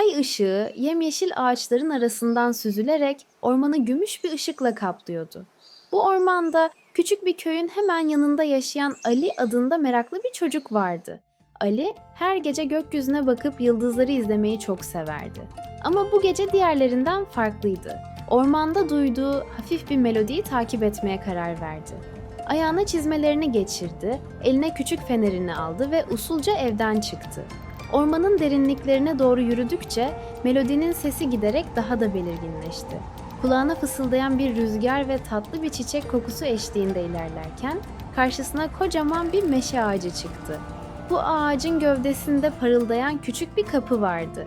Ay ışığı yemyeşil ağaçların arasından süzülerek ormanı gümüş bir ışıkla kaplıyordu. Bu ormanda küçük bir köyün hemen yanında yaşayan Ali adında meraklı bir çocuk vardı. Ali her gece gökyüzüne bakıp yıldızları izlemeyi çok severdi. Ama bu gece diğerlerinden farklıydı. Ormanda duyduğu hafif bir melodiyi takip etmeye karar verdi. Ayağına çizmelerini geçirdi, eline küçük fenerini aldı ve usulca evden çıktı. Ormanın derinliklerine doğru yürüdükçe melodinin sesi giderek daha da belirginleşti. Kulağına fısıldayan bir rüzgar ve tatlı bir çiçek kokusu eşliğinde ilerlerken karşısına kocaman bir meşe ağacı çıktı. Bu ağacın gövdesinde parıldayan küçük bir kapı vardı.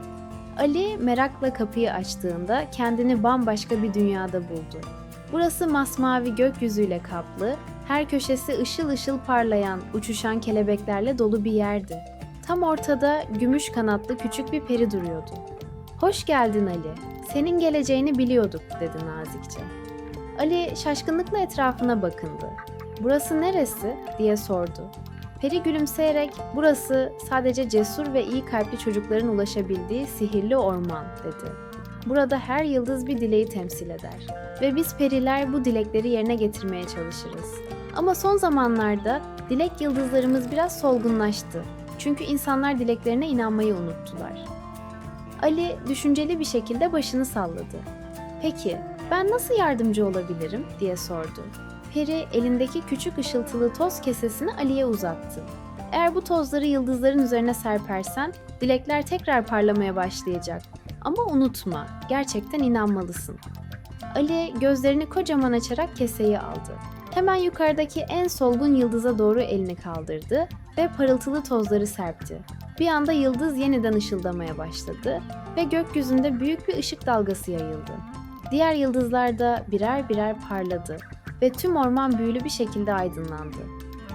Ali merakla kapıyı açtığında kendini bambaşka bir dünyada buldu. Burası masmavi gökyüzüyle kaplı, her köşesi ışıl ışıl parlayan, uçuşan kelebeklerle dolu bir yerdi. Tam ortada gümüş kanatlı küçük bir peri duruyordu. Hoş geldin Ali. Senin geleceğini biliyorduk dedi nazikçe. Ali şaşkınlıkla etrafına bakındı. Burası neresi diye sordu. Peri gülümseyerek burası sadece cesur ve iyi kalpli çocukların ulaşabildiği sihirli orman dedi. Burada her yıldız bir dileği temsil eder ve biz periler bu dilekleri yerine getirmeye çalışırız. Ama son zamanlarda dilek yıldızlarımız biraz solgunlaştı. Çünkü insanlar dileklerine inanmayı unuttular. Ali düşünceli bir şekilde başını salladı. Peki, ben nasıl yardımcı olabilirim diye sordu. Peri elindeki küçük ışıltılı toz kesesini Ali'ye uzattı. Eğer bu tozları yıldızların üzerine serpersen dilekler tekrar parlamaya başlayacak. Ama unutma, gerçekten inanmalısın. Ali gözlerini kocaman açarak keseyi aldı. Hemen yukarıdaki en solgun yıldıza doğru elini kaldırdı ve parıltılı tozları serpti. Bir anda yıldız yeniden ışıldamaya başladı ve gökyüzünde büyük bir ışık dalgası yayıldı. Diğer yıldızlar da birer birer parladı ve tüm orman büyülü bir şekilde aydınlandı.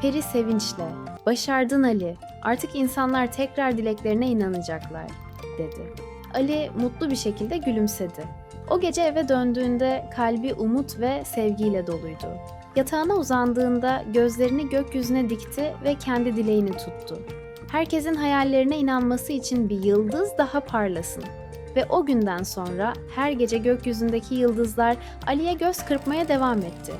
Peri sevinçle, "Başardın Ali. Artık insanlar tekrar dileklerine inanacaklar." dedi. Ali mutlu bir şekilde gülümsedi. O gece eve döndüğünde kalbi umut ve sevgiyle doluydu. Yatağına uzandığında gözlerini gökyüzüne dikti ve kendi dileğini tuttu. Herkesin hayallerine inanması için bir yıldız daha parlasın. Ve o günden sonra her gece gökyüzündeki yıldızlar Ali'ye göz kırpmaya devam etti.